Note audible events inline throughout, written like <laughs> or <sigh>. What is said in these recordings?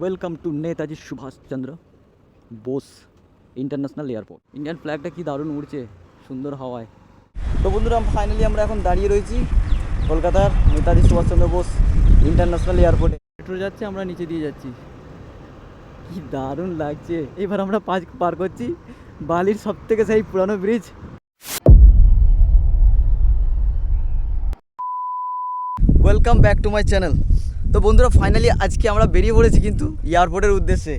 Welcome to Netaji Subhashchandra Bose international airport Indian ফ্ল্যাগটা কি দারুণ উড়ছে সুন্দর হাওয়ায়। তো বন্ধুরা ফাইনালি আমরা এখন দাঁড়িয়ে রয়েছি কলকাতার নেতাজি সুভাষচন্দ্র বোস ইন্টারন্যাশনাল এয়ারপোর্টে মেট্রো যাচ্ছে আমরা নিচে দিয়ে যাচ্ছি। কি দারুণ লাগছে। এবার আমরা পাঁচ পার করছি বালির সব থেকে সেই পুরানো bridge welcome back to my channel তো বন্ধুরা ফাইনালি আজকে আমরা বেরিয়ে পড়েছি কিন্তু এয়ারপোর্টের উদ্দেশ্যে।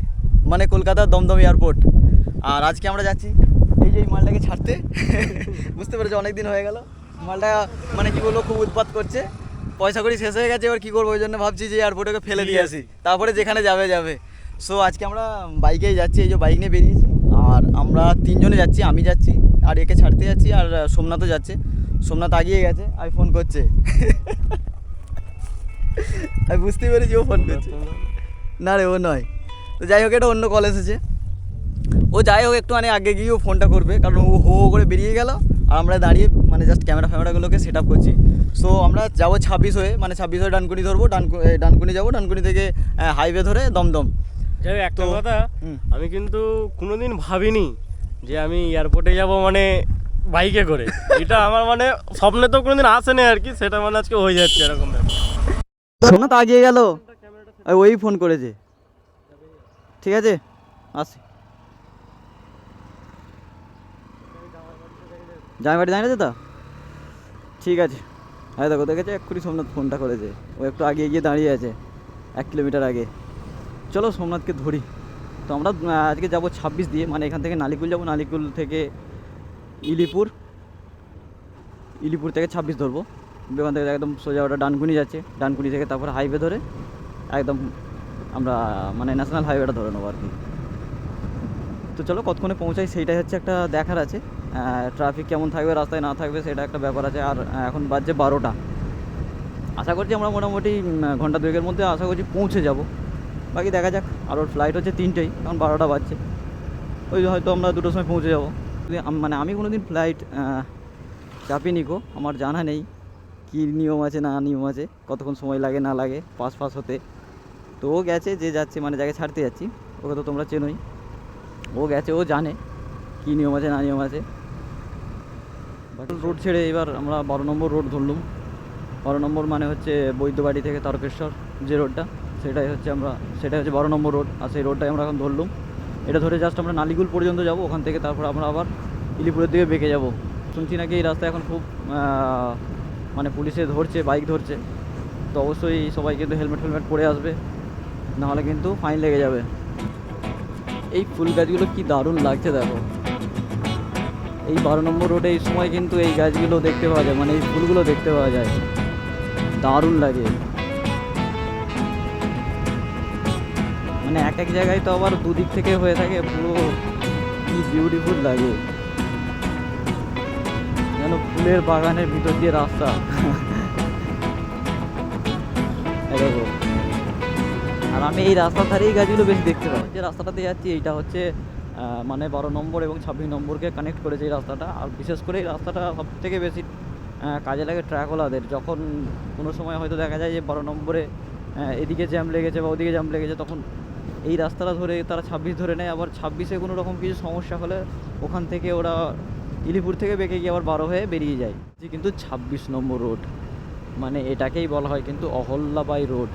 মানে কলকাতার দমদম এয়ারপোর্ট আর আজকে আমরা যাচ্ছি এই যে এই মালটাকে ছাড়তে। <laughs> বুঝতে পেরেছ অনেক দিন হয়ে গেল। মালটা মানে কি বলব খুব উৎপাত করছে। পয়সা করি শেষ হয়ে গেছে এবার কী করব ওই জন্য ভাবছি যে এয়ারপোর্টে ফেলে দিয়ে আসি। তারপরে যেখানে যাবে যাবে। সো আজকে আমরা বাইকেই যাচ্ছি এই যে বাইক নিয়ে বেরিয়েছি। আর আমরা তিনজনে যাচ্ছি আমি যাচ্ছি আর একে ছাড়তে যাচ্ছি আর সোমনাথও যাচ্ছে। সোমনাথ আগিয়ে গেছে আমি ফোন করছে। <laughs> আমি বুঝতেই পেরেছি ও ফোন করছে। না রে ও নয়। তো যাই হোক এটা অন্য কল এসেছে। ও যাই হোক একটু মানে আগে গিয়েও ফোনটা করবে কারণ ও হো করে বেরিয়ে গেল আর আমরা দাঁড়িয়ে মানে জাস্ট ক্যামেরা ফ্যামেরাগুলোকে সেট আপ করছি। সো আমরা যাব ছাব্বিশ হয়ে মানে ছাব্বিশ হয়ে ডানকুনি ধরবো ডানকু ডানকুনি যাব ডানকুনি থেকে হাইওয়ে ধরে দমদম। যাই হোক, একটা কথা আমি কিন্তু কোনোদিন ভাবিনি যে আমি এয়ারপোর্টে যাব মানে বাইকে করে। <laughs> এটা আমার মানে স্বপ্নে তো কোনোদিন আসেনি আর কি সেটা মানে আজকে হয়ে যাচ্ছে এরকম ব্যাপার সোমনাথ আগিয়ে গেল। ওই ফোন করেছে। ঠিক আছে? আসি জামাই বাড়ি দাঁড়িয়েছে তো? ঠিক আছে। হ্যাঁ দেখো, দেখেছে? এক্ষুনি সোমনাথ ফোনটা করেছে। ও একটু আগে গিয়ে দাঁড়িয়ে আছে, এক কিলোমিটার আগে। চলো সোমনাথকে ধরি। তো আমরা আজকে যাব ছাব্বিশ দিয়ে মানে এখান থেকে নালিকুল যাব। নালিকুল থেকে ইলিপুর। ইলিপুর থেকে ছাব্বিশ ধরবো। ওখান থেকে একদম সোজা ওটা ডানকুনি যাচ্ছে। ডানকুনি থেকে তারপর হাইওয়ে ধরে একদম আমরা মানে ন্যাশনাল হাইওয়েটা ধরে নেব আর কি। তো চলো কতক্ষণে পৌঁছাই সেইটাই হচ্ছে একটা দেখার আছে। ট্রাফিক কেমন থাকবে, রাস্তায় না থাকবে সেটা একটা ব্যাপার আছে। আর এখন বাজছে বারোটা। আশা করছি আমরা মোটামুটি ঘণ্টা দুয়েকের মধ্যে আশা করছি পৌঁছে যাব। বাকি দেখা যাক। আর ওর ফ্লাইট হচ্ছে তিনটেই, কারণ বারোটা বাজছে। ওই হয়তো আমরা দুটোর সময় পৌঁছে যাব। মানে আমি কোনো দিন ফ্লাইট চাপিনি গো, আমার জানা নেই। কী নিয়ম আছে না নিয়ম আছে কতক্ষণ সময় লাগে না লাগে পাস পাস হতে। তো ও গেছে যে যাচ্ছে মানে যাকে ছাড়তে যাচ্ছি ওকে তো তোমরা চেনোই। ও গেছে ও জানে কী নিয়ম আছে না নিয়ম আছে। রোড ছেড়ে এবার আমরা বারো নম্বর রোড ধরলুম। বারো নম্বর মানে হচ্ছে বৈদ্যবাড়ি থেকে তারকেশ্বর যে রোডটা সেটাই হচ্ছে আমরা সেটাই হচ্ছে বারো নম্বর রোড আর সেই রোডটাই আমরা এখন ধরলুম। এটা ধরে জাস্ট আমরা নালিগুল পর্যন্ত যাব ওখান থেকে তারপর আমরা আবার ইলিপুরের দিকে বেঁকে যাব। শুনছি নাকি এই রাস্তায় এখন খুব মানে পুলিশে ধরছে বাইক ধরছে, তো অবশ্যই সবাই কিন্তু হেলমেট ফেলমেট পরে আসবে, নাহলে কিন্তু ফাইন লেগে যাবে। এই ফুল গাছগুলো কি দারুণ লাগছে দেখো। এই বারো নম্বর রোডে এই সময় কিন্তু এই গাছগুলো দেখতে পাওয়া যায় মানে এই ফুলগুলো দেখতে পাওয়া যায়। দারুণ লাগে। মানে এক এক জায়গায় তো আবার দুদিক থেকে হয়ে থাকে, পুরো কি বিউটিফুল লাগে। যেন ফুলের বাগানের ভিতর দিয়ে রাস্তা। আর আমি এই রাস্তার ধারেই গাছগুলো বেশি দেখতে পাই যে রাস্তাটাতে যাচ্ছি, এইটা হচ্ছে মানে বারো নম্বর এবং ছাব্বিশ নম্বরকে কানেক্ট করেছে এই রাস্তাটা। আর বিশেষ করে এই রাস্তাটা সব থেকে বেশি কাজে লাগে ট্র্যাকওয়ালাদের যখন কোনো সময় হয়তো দেখা যায় যে বারো নম্বরে এদিকে জ্যাম লেগেছে বা ওদিকে জ্যাম লেগেছে, তখন এই রাস্তাটা ধরে তারা ছাব্বিশ ধরে নেয়। আবার ছাব্বিশে কোনো রকম কিছু সমস্যা হলে ওখান থেকে ওরা ইলিপুর থেকে বেঁকে গিয়ে আবার বারো হয়ে বেরিয়ে যায়। যে কিন্তু ছাব্বিশ নম্বর রোড মানে এটাকেই বলা হয় কিন্তু অহল্যাবাই রোড।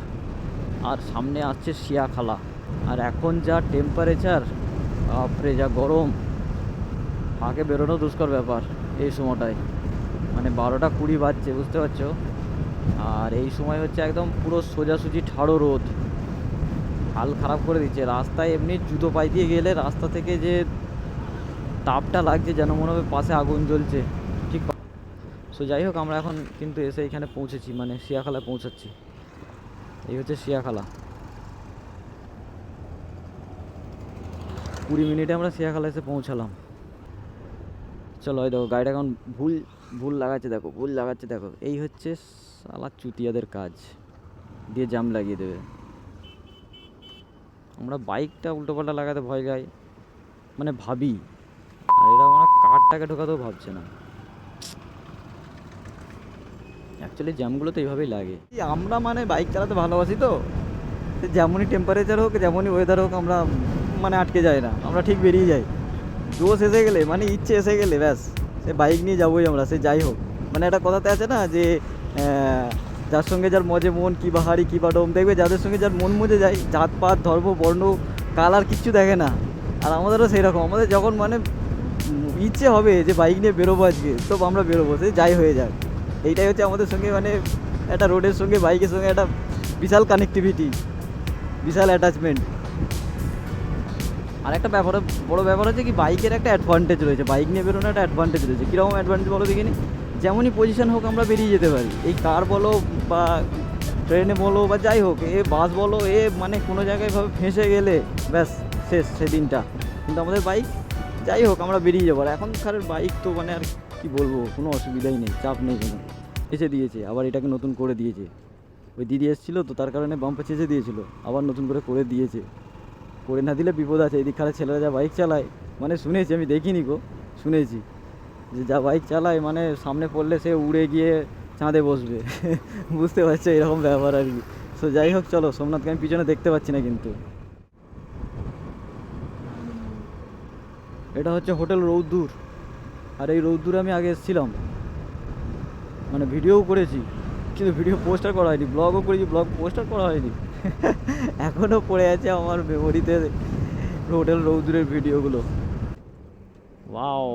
আর সামনে আসছে শিয়াখালা। আর এখন যা টেম্পারেচার বাপরে যা গরম। ফাঁকে বেরোনো দুষ্কর ব্যাপার এই সময়টায়। মানে বারোটা কুড়ি বাজছে, বুঝতে পারছ? আর এই সময় হচ্ছে একদম পুরো সোজাসুজি ঠাড়ো রোদ। হাল খারাপ করে দিচ্ছে। রাস্তায় এমনি জুতো পাই দিয়ে গেলে রাস্তা থেকে যে তাপটা লাগছে যেন মনে হবে পাশে আগুন জ্বলছে। ঠিক সো যাই হোক, আমরা এখন কিন্তু এসে এখানে পৌঁছেছি মানে শিয়াখালায় পৌঁছাচ্ছি। এই হচ্ছে শিয়াখালা। কুড়ি মিনিটে আমরা শিয়াখালা এসে পৌঁছালাম। চলো দেখো, গাড়িটা এখন ভুল ভুল লাগাচ্ছে, দেখো, ভুল লাগাচ্ছে, দেখো। এই হচ্ছে সালা চুতিয়াদের কাজ। দিয়ে জাম লাগিয়ে দেবে। আমরা বাইকটা উল্টোপাল্টা লাগাতে ভয় গাই মানে ভাবি আর এরা আমরা কারটাকে ঢোকাতেও ভাবছে না। অ্যাকচুয়ালি জ্যামগুলো তো এইভাবেই লাগে। আমরা মানে বাইক চালাতে ভালোবাসি তো। যেমনই টেম্পারেচার হোক, যেমনই ওয়েদার হোক, আমরা মানে আটকে যাই না। আমরা ঠিক বেরিয়ে যাই। জোশ এসে গেলে মানে ইচ্ছে এসে গেলে, ব্যাস। সে বাইক নিয়ে যাবোই আমরা, সে যাই হোক। মানে একটা কথাতে আছে না যে যার সঙ্গে যার মজে মন, কি বাহারি কি বা ডোম, দেখবে যাদের সঙ্গে যার মন মজে যায়, জাত পাত, ধর্ম, বর্ণ, কালার কিচ্ছু দেখে না। আর আমাদেরও সেই রকম আমাদের যখন মানে ইচ্ছে হবে যে বাইক নিয়ে বেরোবো আজকে, তো আমরা বেরোবো, সে যাই হয়ে যাক। এইটাই হচ্ছে আমাদের সঙ্গে মানে একটা রোডের সঙ্গে, বাইকের সঙ্গে একটা বিশাল কানেক্টিভিটি বিশাল অ্যাটাচমেন্ট আর একটা ব্যাপার, বড় ব্যাপার হচ্ছে কি, বাইকের একটা অ্যাডভান্টেজ রয়েছে, বাইক নিয়ে বেরোনো একটা অ্যাডভান্টেজ রয়েছে। কীরকম অ্যাডভান্টেজ বলো দেখিনি? যেমনই পজিশন হোক, আমরা বেরিয়ে যেতে পারি। এই কার বলো বা ট্রেনে বলো বা যাই হোক, এ বাস বলো, এ মানে কোনো জায়গায় ভাবে ফেঁসে গেলে, ব্যাস, শেষ, সেদিনটা। কিন্তু আমাদের বাইক যাই হোক, আমরা বেরিয়ে যাব। আর এখনকার বাইক তো মানে আর কি বলব, কোনো অসুবিধাই নেই, চাপ নেই কোনো। এসে দিয়েছে, আবার এটাকে নতুন করে দিয়েছে। ওই দিদি এসেছিল তো, তার কারণে বাম্পা চেঁচে দিয়েছিল, আবার নতুন করে করে দিয়েছে। করে না দিলে বিপদ আছে, এদিক খালে ছেলেরা যা বাইক চালায় মানে শুনেছি, আমি দেখিনি গো, শুনেছি। যে যা বাইক চালায় মানে সামনে পড়লে সে উড়ে গিয়ে চাঁদে বসবে। <laughs> বুঝতে পারছ, এরকম ব্যাপার আর কি। তো যাই হোক, চলো, সোমনাথকে আমি পিছনে দেখতে পাচ্ছি না কিন্তু। এটা হচ্ছে হোটেল রৌদ্দুর। আর এই রৌদ্দুরে আমি আগে এসেছিলাম। মানে ভিডিওও করেছি, কিন্তু ভিডিও পোস্টার করা হয়নি ব্লগও করেছি ব্লগ পোস্টার করা হয়নি। <laughs> এখনও পড়ে আছে আমার মেমোরিতে হোটেল রৌদ্দুরের ভিডিওগুলো ওয়াও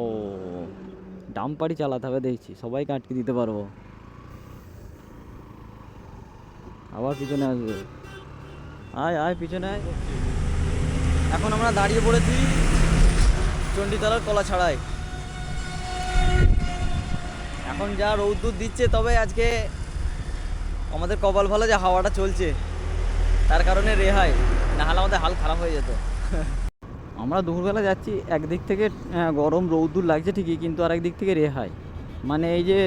ডাম্পারি চালাতে হবে দেখছি, সবাইকে আটকে দিতে পারব। আবার পিছনে আসবে। আয় আয়, পিছনে আয়। এখন আমরা দাঁড়িয়ে পড়েছি। চণ্ডীতলার কলা ছাড়াই। এখন যা রৌদ্দুর দিচ্ছে, তবে আজকে আমাদের কপাল ভালো যে হাওয়াটা চলছে, তার কারণে রেহাই নাহলে আমাদের হাল খারাপ হয়ে যেত। আমরা দুপুরবেলা যাচ্ছি, একদিক থেকে গরম রৌদ্দুর লাগছে ঠিকই, কিন্তু আর একদিক থেকে রেহাই। মানে এই যে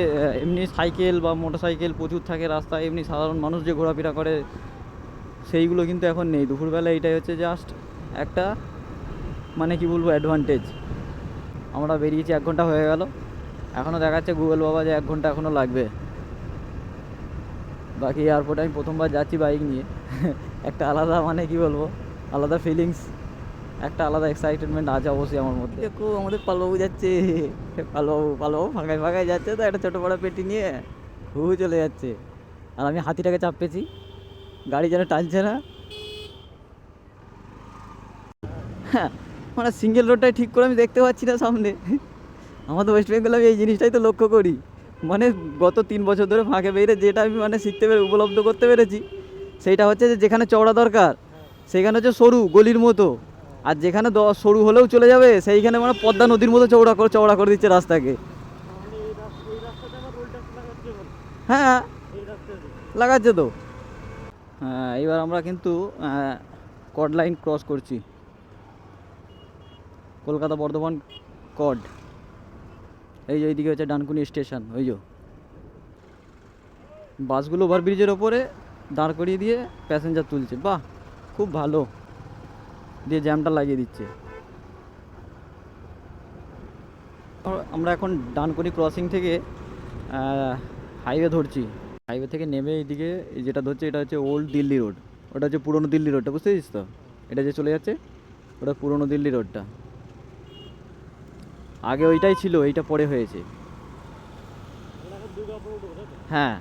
এমনি সাইকেল বা মোটর সাইকেল প্রচুর থাকে রাস্তায় এমনি সাধারণ মানুষ যে ঘোরাফেরা করে, সেইগুলো কিন্তু এখন নেই। দুপুরবেলা এইটাই হচ্ছে জাস্ট একটা মানে কি বলব অ্যাডভান্টেজ আমরা বেরিয়েছি, এক ঘণ্টা হয়ে গেল। এখনও দেখাচ্ছে গুগল বাবা যে এক ঘণ্টা এখনও লাগবে। বাকি এয়ারপোর্টে আমি প্রথমবার যাচ্ছি বাইক নিয়ে। একটা আলাদা মানে কি বলব, আলাদা ফিলিংস একটা আলাদা এক্সাইটেডমেন্ট আছে অবশ্যই আমার মধ্যে। দেখো, আমাদের পালবাবু যাচ্ছে। পালবাবু পালবাবু ফাঁকায় ফাঁকায় যাচ্ছে তো, একটা ছোটো বড়ো পেটি নিয়ে হু চলে যাচ্ছে। আর আমি হাতিটাকে চাপ পেয়েছি গাড়ি যেন টানছে না। হ্যাঁ মানে সিঙ্গেল রোডটাই ঠিক করে আমি দেখতে পাচ্ছি না সামনে। আমাদের ওয়েস্ট বেঙ্গলে আমি এই জিনিসটাই তো লক্ষ্য করি। মানে গত তিন বছর ধরে ফাঁকে বেরিয়ে যেটা আমি মানে শিখতে পেরে উপলব্ধ করতে পেরেছি, সেইটা হচ্ছে যে যেখানে চওড়া দরকার সেখানে হচ্ছে সরু, গলির মতো। আর যেখানে সরু হলেও চলে যাবে, সেইখানে মানে পদ্মা নদীর মতো চওড়া করে চওড়া করে দিচ্ছে রাস্তাকে। হ্যাঁ লাগাচ্ছে তো। হ্যাঁ এবার আমরা কিন্তু কড লাইন ক্রস করছি। কলকাতা বর্ধমান কড। এই যে এইদিকে হচ্ছে ডানকুনি স্টেশন, ওই যে। বাসগুলো ওভারব্রিজের ওপরে দাঁড় করিয়ে দিয়ে প্যাসেঞ্জার তুলছে। বাহ, খুব ভালো। দিয়ে জ্যামটা লাগিয়ে দিচ্ছে। আমরা এখন ডানকুনি ক্রসিং থেকে হাইওয়ে ধরছি। হাইওয়ে থেকে নেমে এইদিকে এই যেটা ধরছে এটা হচ্ছে ওল্ড দিল্লি রোড। ওটা হচ্ছে পুরনো দিল্লি রোডটা, বুঝতে পেরেছিস তো? এটা যে চলে যাচ্ছে, ওটা পুরনো দিল্লি রোডটা। আগে ওইটাই ছিল, এইটা পরে হয়েছে। হ্যাঁ।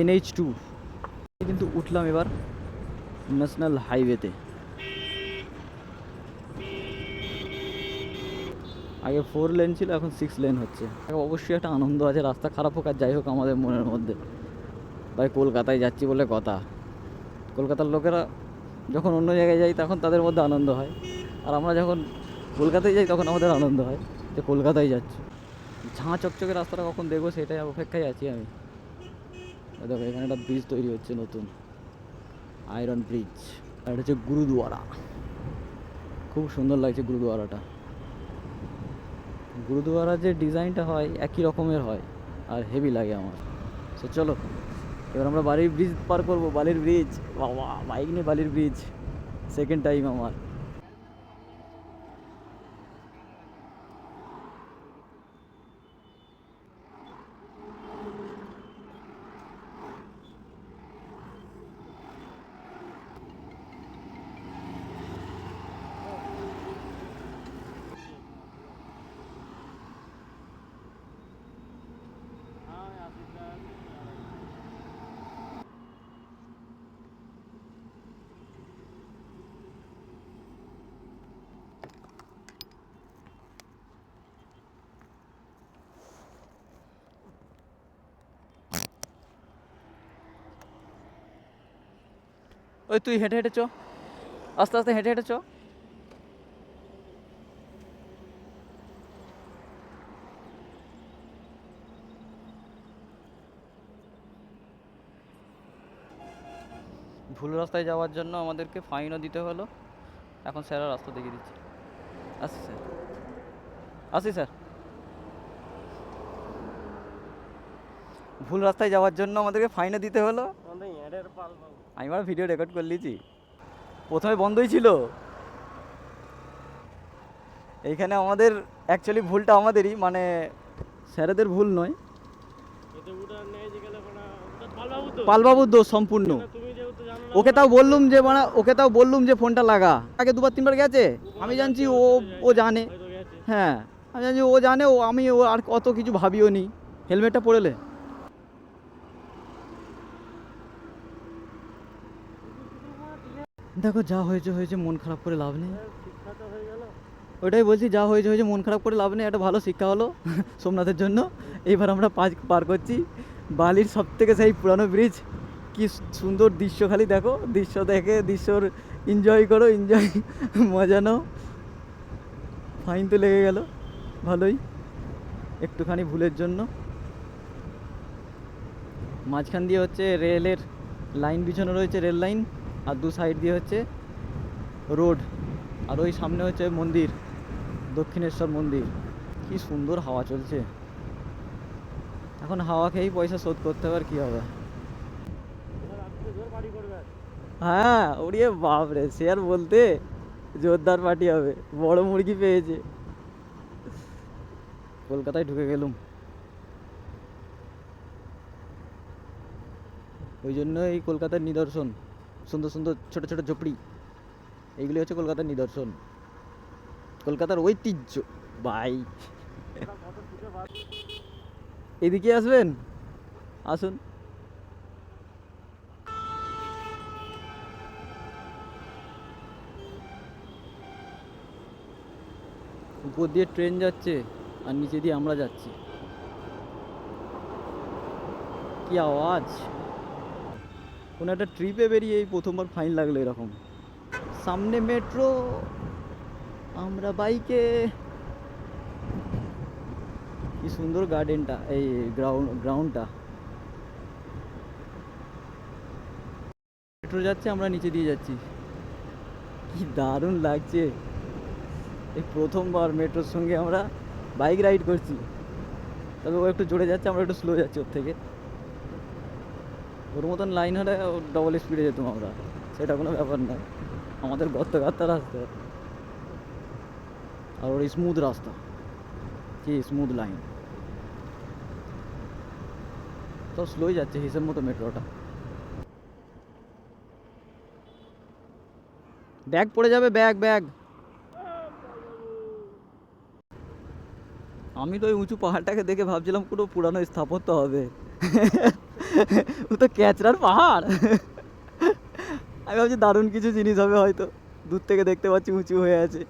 এনএইচ টু কিন্তু উঠলাম এবার ন্যাশনাল হাইওয়েতে আগে ফোর লেন ছিল, এখন সিক্স লেন হচ্ছে। অবশ্যই একটা আনন্দ আছে, রাস্তা খারাপ হোক আর যাই হোক আমাদের মনের মধ্যে। ভাই, কলকাতায় যাচ্ছি বলে কথা। কলকাতার লোকেরা যখন অন্য জায়গায় যাই তখন তাদের মধ্যে আনন্দ হয়। আর আমরা যখন কলকাতায় যাই তখন আমাদের আনন্দ হয় যে কলকাতায় যাচ্ছি। ঝাঁ চকচকে রাস্তাটা কখন দেখব সেটাই অপেক্ষায় আছি আমি। দেখো, এখানে একটা ব্রিজ তৈরি হচ্ছে নতুন। আয়রন ব্রিজ আর এটা হচ্ছে গুরুদুয়ারা। খুব সুন্দর লাগছে গুরুদুয়ারাটা। গুরুদুয়ারা যে ডিজাইনটা হয়, একই রকমের হয় আর হেভি লাগে আমার। সো চলো, এবার আমরা বালির ব্রিজ পার করব। বালির ব্রিজ বাবা বাইক নিয়ে বালির ব্রিজ সেকেন্ড টাইম আমার। ওই তুই হেঁটে হেঁটে চ। আস্তে আস্তে হেঁটে হেঁটে চ। ভুল রাস্তায় যাওয়ার জন্য আমাদেরকে ফাইনও দিতে হলো। এখন স্যার রাস্তা দেখিয়ে দিচ্ছে। আসি স্যার। আসি স্যার। ভুল রাস্তায় যাওয়ার জন্য আমাদেরকে ফাইনও দিতে হলো। আমি আমার ভিডিও রেকর্ড করে নিয়েছি। প্রথমে বন্ধই ছিল। এইখানে আমাদের অ্যাকচুয়ালি ভুলটা আমাদেরই মানে স্যারেদের ভুল নয়। পালবাবুর দোষ সম্পূর্ণ। ওকে তাও বললুম যে মানে ওকে তাও বললুম যে ফোনটা লাগা। আগে দুবার তিনবার গেছে? আমি জানছি ও ও জানে। হ্যাঁ আমি জানি ও জানে ও আমি ও আর অত কিছু ভাবিও নি। হেলমেটটা পরেলে। দেখো, যা হয়েছে হয়েছে, মন খারাপ করে লাভ নেই। ওটাই বলছি, যা হয়েছে হয়েছে, মন খারাপ করে লাভ নেই, একটা ভালো শিক্ষা হলো <laughs> সোমনাথের জন্য। এইবার আমরা পাঁচ পার করছি। বালির সব থেকে সেই পুরানো ব্রিজ কি সুন্দর দৃশ্য খালি দেখো। দৃশ্য দেখে, দৃশ্যর এনজয় করো এনজয় মজা নাও। ফাইন তো লেগে গেল। ভালোই। একটুখানি ভুলের জন্য। মাঝখান দিয়ে হচ্ছে রেলের লাইন বিছানো রয়েছে রেল লাইন আর দু সাইড দিয়ে হচ্ছে রোড আর ওই সামনে হচ্ছে মন্দির, দক্ষিণেশ্বর মন্দির। কি সুন্দর হাওয়া চলছে। এখন হাওয়া খেয়েই পয়সা শোধ করতে হবে আর কি হবে। হ্যাঁ ওড়িয়ে বাপরে, সে আর বলতে জোরদার পার্টি হবে। বড় মুরগি পেয়েছে। কলকাতায় ঢুকে গেলুম। ওই জন্য এই কলকাতার নিদর্শন। সুন্দর সুন্দর ছোট ছোট ঝুপড়ি। এইগুলি হচ্ছে কলকাতার নিদর্শন। কলকাতার ঐতিহ্য। বাই। এদিকে আসবেন? আসুন। উপর দিয়ে ট্রেন যাচ্ছে আর নিচে দিয়ে আমরা যাচ্ছি। কি আওয়াজ? কোনো একটা ট্রিপে বেরিয়ে এই প্রথমবার ফাইন লাগল এরকম। সামনে মেট্রো আমরা বাইকে কি সুন্দর গার্ডেনটা এই গ্রাউন্ড গ্রাউন্ডটা মেট্রো যাচ্ছে, আমরা নিচে দিয়ে যাচ্ছি। কি দারুণ লাগছে। এই প্রথমবার মেট্রোর সঙ্গে আমরা বাইক রাইড করছি। তবে ও একটু জোরে যাচ্ছে, আমরা একটু স্লো যাচ্ছি ওর থেকে। ওর মতন লাইন হলে ডবল স্পিডে যেতাম আমরা। সেটা কোনো ব্যাপার না। আমাদের গর্ত গাত্তা রাস্তা। আর ওর স্মুথ রাস্তা। কি স্মুথ লাইন তো স্লোই যাচ্ছে হিসেব মতো মেট্রোটা। ব্যাগ পড়ে যাবে, ব্যাগ ব্যাগ। আমি তো ওই উঁচু পাহাড়টাকে দেখে ভাবছিলাম পুরো পুরানো স্থাপত্য হবে। ও তো ক্যাচরার পাহাড়। আমি ভাবছি দারুণ কিছু জিনিস হবে হয়তো। দূর থেকে দেখতে পাচ্ছি উঁচু হয়ে আছে।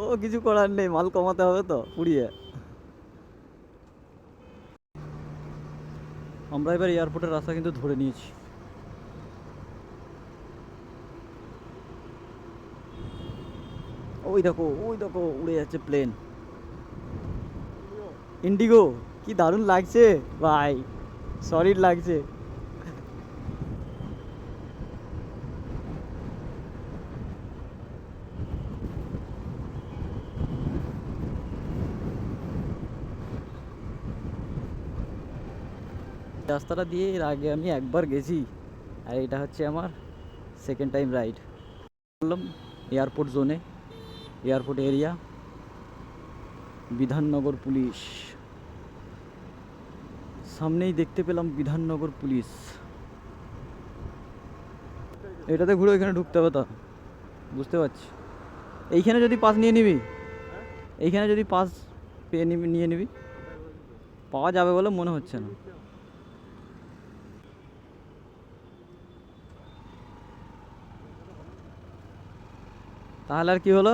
ও কিছু করার নেই মাল কমাতে হবে তো পুড়িয়ে। আমরা এবার এয়ারপোর্টের রাস্তা কিন্তু ধরে নিয়েছি। ওই দেখো ওই দেখো উড়ে যাচ্ছে প্লেন ইন্ডিগো কি দারুণ লাগছে ভাই সলিড লাগছে রাস্তাটা দিয়ে এর আগে আমি একবার গেছি, আর এটা হচ্ছে আমার সেকেন্ড টাইম রাইড বললাম এয়ারপোর্ট জোনে এয়ারপোর্ট এরিয়া, বিধাননগর পুলিশ। সামনেই দেখতে পেলাম বিধাননগর পুলিশ। এটাতে ঘুরে ওইখানে ঢুকতে হবে তো, বুঝতে পারছি। এইখানে যদি পাস নিয়ে নিবি, এইখানে যদি পাস পেয়ে নিবি, নিয়ে নিবি, পাওয়া যাবে বলে মনে হচ্ছে না। তাহলে আর কি হলো?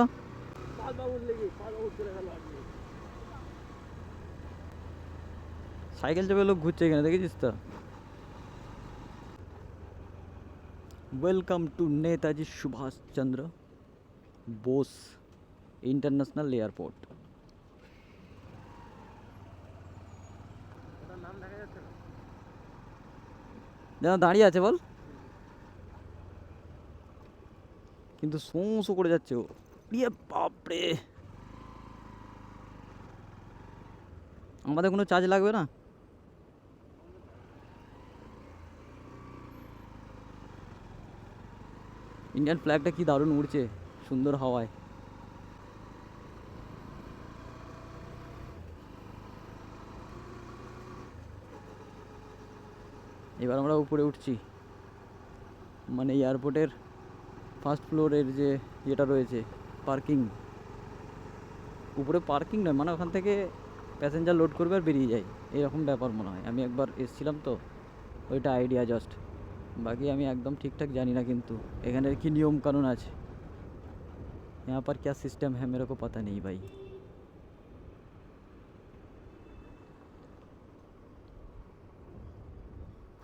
সাইকেল চেপে লোক ঘুরছে এখানে, দেখেছিস তো? Welcome to Netaji Subhash Chandra Bose international airport. যেন দাঁড়িয়ে আছে বল। কিন্তু শোঁ শো করে যাচ্ছে ও। ইয়ে বাপরে। আমাদের কোনো চার্জ লাগবে না? ইন্ডিয়ান ফ্ল্যাগটা কি দারুণ উড়ছে, সুন্দর হাওয়ায়। এবার আমরা উপরে উঠছি। মানে এয়ারপোর্টের ফার্স্ট ফ্লোরের যে ইয়েটা রয়েছে। পার্কিং উপরে পার্কিং নয় মানে ওখান থেকে প্যাসেঞ্জার লোড করবে আর বেরিয়ে যায় এরকম ব্যাপার মনে হয় আমি একবার এসছিলাম তো ওইটা আইডিয়া জাস্ট বাকি আমি একদম ঠিকঠাক জানি না কিন্তু এখানের কি নিয়ম কানুন আছে यहाँ पर क्या सिस्टम है मेरे को पता नहीं भाई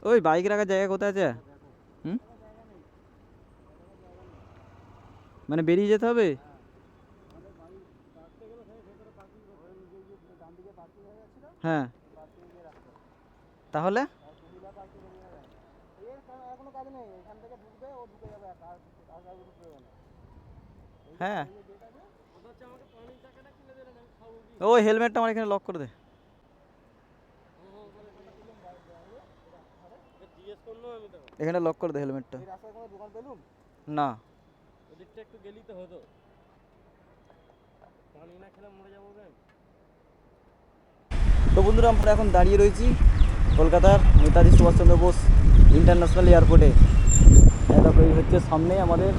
ওই বাইক রাখার জায়গা কোথায় আছে হুম মানে বেরিয়ে যেতে হবে হ্যাঁ। তাহলে? হ্যাঁ। ও হেলমেটটা আমার এখানে লক করে দে। এখানে লক করে দে হেলমেটটা। না। একটু গেলেই তো হতো। পানি না খেলে মরে যাব তো বন্ধুরা, আমরা এখন দাঁড়িয়ে রয়েছি কলকাতার নেতাজি সুভাষচন্দ্র বোস ইন্টারন্যাশনাল এয়ারপোর্টে। দেখো, এই হচ্ছে সামনে আমাদের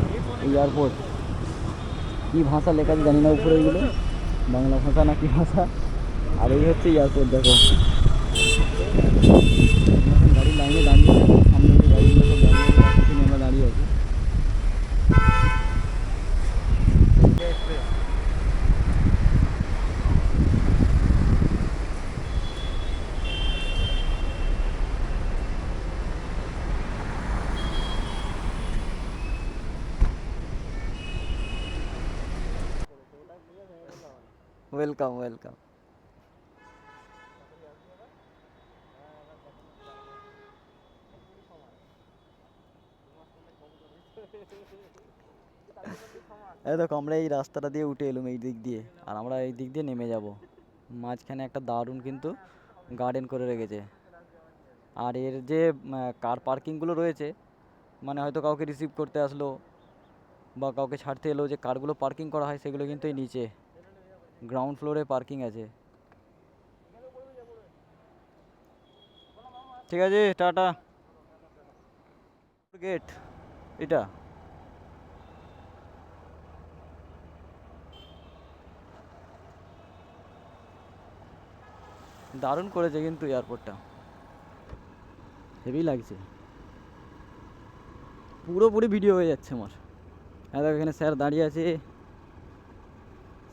এয়ারপোর্ট। কী ভাষা লেখা জানি না উপরে এগুলো। বাংলা ভাষা না কি ভাষা? আর এই হচ্ছে এয়ারপোর্ট, দেখো। গাড়ির লাইনে দাঁড়িয়ে সামনে সব দাঁড়িয়ে আছে তার পিছনে আমরা দাঁড়িয়ে আছি ওয়েলকাম ওয়েলকাম <laughs> এই দেখো, আমরা এই রাস্তাটা দিয়ে উঠে এলুম এই দিক দিয়ে, আর আমরা এই দিক দিয়ে নেমে যাব। মাঝখানে একটা দারুণ কিন্তু গার্ডেন করে রেখেছে। আর এর যে কার পার্কিংগুলো রয়েছে মানে হয়তো কাউকে রিসিভ করতে আসলো, বা কাউকে ছাড়তে এলো যে কারগুলো পার্কিং করা হয়, সেগুলো কিন্তু এই নিচে। গ্রাউন্ড ফ্লোরে পার্কিং আছে। ঠিক আছে, টাটা। গেট এটা। দারুণ করেছে কিন্তু এয়ারপোর্টটা হেভি লাগছে। পুরোপুরি ভিডিও হয়ে যাচ্ছে আমার। হ্যাঁ এখানে স্যার দাঁড়িয়ে আছে।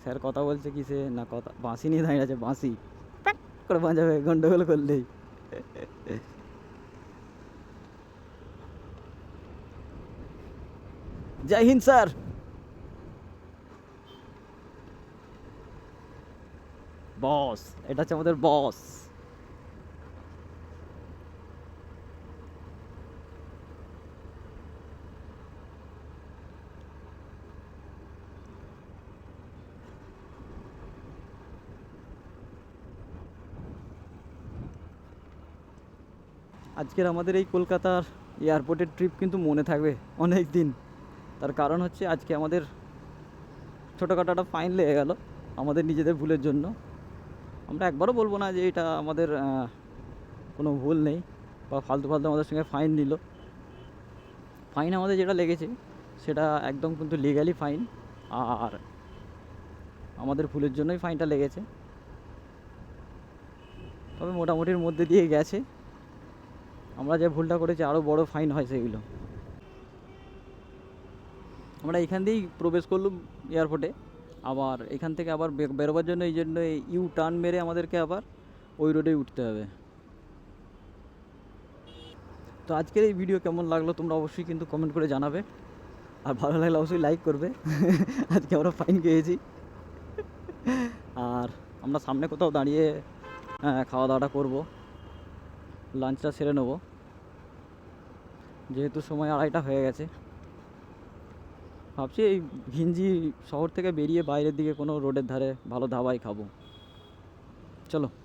স্যার কথা বলছে কিসে না, কথা, বাঁশি নিয়ে দাঁড়িয়ে আছে, বাঁশি। প্যাক করে বাঁচাবে গন্ডগোল করলেই। জয় হিন্দ, স্যার। বস, এটা হচ্ছে আমাদের বস। আজকের আমাদের এই কলকাতার এয়ারপোর্টের ট্রিপ কিন্তু মনে থাকবে অনেক দিন। তার কারণ হচ্ছে আজকে আমাদের ছোটোখাটো একটা ফাইন লেগে গেল আমাদের নিজেদের ভুলের জন্য। আমরা একবারও বলব না যে এটা আমাদের কোনো ভুল নেই বা ফালতু ফালতু আমাদের সঙ্গে ফাইন নিল। ফাইন আমাদের যেটা লেগেছে সেটা একদম কিন্তু লিগালি ফাইন আর আমাদের ভুলের জন্যই ফাইনটা লেগেছে। তবে মোটামুটির মধ্যে দিয়ে গেছে। আমরা যে ভুলটা করেছি আরও বড় ফাইন হয় সেগুলো। আমরা এখান দিয়েই প্রবেশ করলাম এয়ারপোর্টে আবার এখান থেকে আবার বেরোবার জন্য এই জন্য ইউ টার্ন মেরে আমাদেরকে আবার ওই রোডেই উঠতে হবে। তো আজকের এই ভিডিও কেমন লাগল তোমরা অবশ্যই কিন্তু কমেন্ট করে জানাবে। আর ভালো লাগলে অবশ্যই লাইক করবে। <laughs> আজকে আমরা ফাইন খেয়েছি। আর আমরা সামনে কোথাও দাঁড়িয়ে খাওয়া দাওয়াটা করব। লাঞ্চটা সেরে নেব। যেহেতু সময় আড়াইটা হয়ে গেছে। ভাবছি এই ঘিঞ্জি শহর থেকে বেরিয়ে বাইরের দিকে কোনো রোডের ধারে ভালো ধাবাই খাব। চলো।